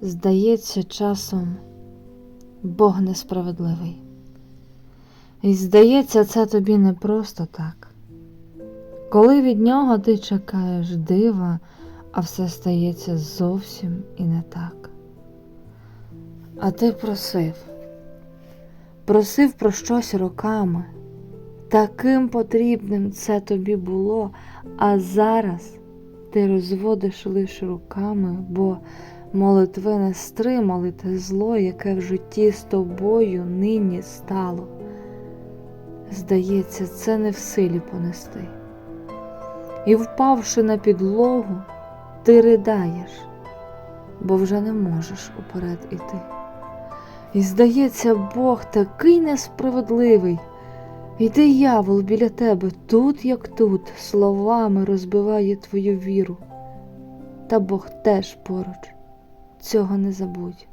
Здається, часом Бог несправедливий. І здається, це тобі не просто так. Коли від нього ти чекаєш дива, а все стається зовсім і не так. А ти просив, просив про щось роками. Таким потрібним це тобі було, а зараз ти розводиш лише руками, бо молитви не стримали те зло, яке в житті з тобою нині стало. Здається, це не в силі понести. І, впавши на підлогу, ти ридаєш, бо вже не можеш уперед іти. І здається, Бог такий несправедливий. І диявол біля тебе тут, як тут, словами розбиває твою віру. Та Бог теж поруч, цього не забудь.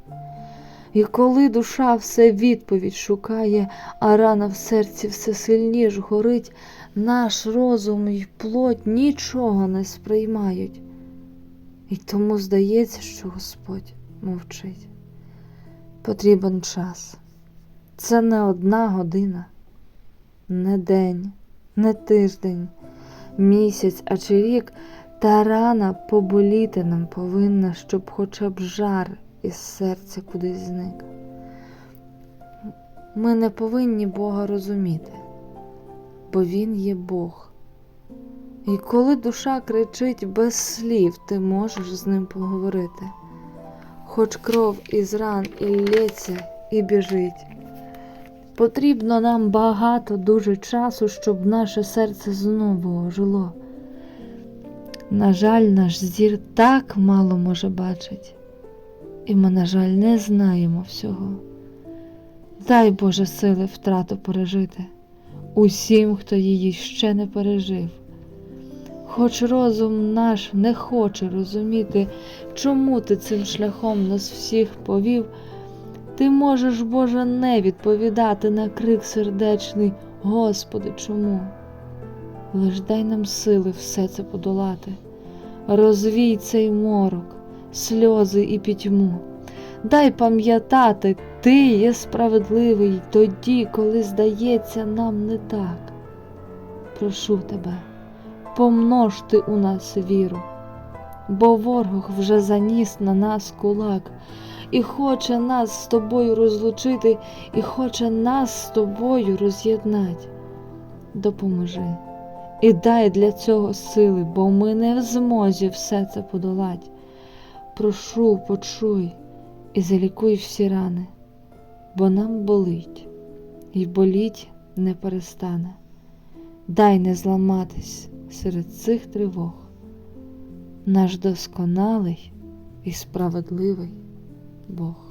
І коли душа все відповідь шукає, а рана в серці все сильніш горить, наш розум і плоть нічого не сприймають. І тому здається, що Господь мовчить. Потрібен час. Це не одна година не день, не тиждень, місяць, а чи рік, та рана поболіти нам повинна, щоб хоча б жар із серця кудись зник. Ми не повинні Бога розуміти, бо Він є Бог. І коли душа кричить без слів, ти можеш з ним поговорити. Хоч кров із ран і лється, і біжить. Потрібно нам багато дуже часу, щоб наше серце знову ожило. На жаль, наш зір так мало може бачить, і ми, на жаль, не знаємо всього. Дай Боже сили втрату пережити усім, хто її ще не пережив. Хоч розум наш не хоче розуміти, чому ти цим шляхом нас всіх повів. Ти можеш, Боже, не відповідати на крик сердечний, Господи, чому? Лиш дай нам сили все це подолати, розвій цей морок, сльози і пітьму. Дай пам'ятати, ти є справедливий тоді, коли здається нам не так. Прошу тебе, помнож ти у нас віру, бо ворог вже заніс на нас кулак і хоче нас з тобою розлучити, і хоче нас з тобою роз'єднати. Допоможи і дай для цього сили, бо ми не в змозі все це подолати. Прошу, почуй і залікуй всі рани, бо нам болить, і боліть не перестане. Дай не зламатись серед цих тривог, наш досконалий і справедливий Бог.